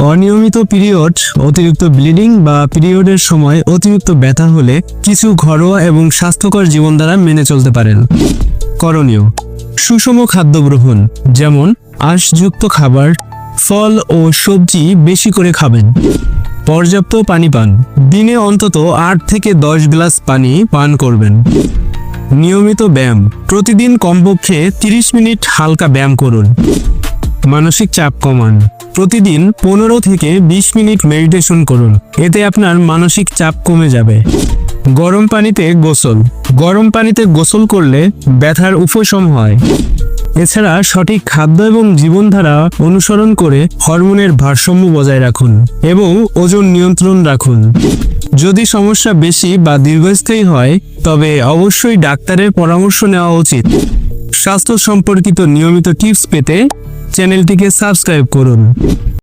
অনিয়মিত পিরিয়ড, অতিরিক্ত ব্লিডিং বা পিরিয়ডের সময় অতিরিক্ত ব্যথা হলে কিছু ঘরোয়া এবং স্বাস্থ্যকর জীবনধারা মেনে চলতে পারেন। করণীয়, সুষম খাদ্য গ্রহণ, যেমন আঁশযুক্ত খাবার, ফল ও সবজি বেশি করে খাবেন। পর্যাপ্ত পানি পান, দিনে অন্তত আট থেকে দশ গ্লাস পানি পান করবেন। নিয়মিত ব্যায়াম, প্রতিদিন কমপক্ষে 30 মিনিট হালকা ব্যায়াম করুন। মানসিক চাপ কমান। প্রতিদিন পনেরো থেকে বিশ মিনিট মেডিটেশন করুন। এতে আপনার মানসিক চাপ কমে যাবে। গরম পানিতে গোসল। গরম পানিতে গোসল করলে ব্যথার উপশম হয়। এছাড়া সঠিক খাদ্য এবং জীবনধারা অনুসরণ করে হরমোনের ভারসাম্য বজায় রাখুন এবং ওজন নিয়ন্ত্রণ রাখুন। যদি সমস্যা বেশি বা দীর্ঘস্থায়ী হয়, তবে অবশ্যই ডাক্তারের পরামর্শ নেওয়া উচিত। স্বাস্থ্য সম্পর্কিত নিয়মিত টিপস পেতে চ্যানেলটিকে সাবস্ক্রাইব করুন।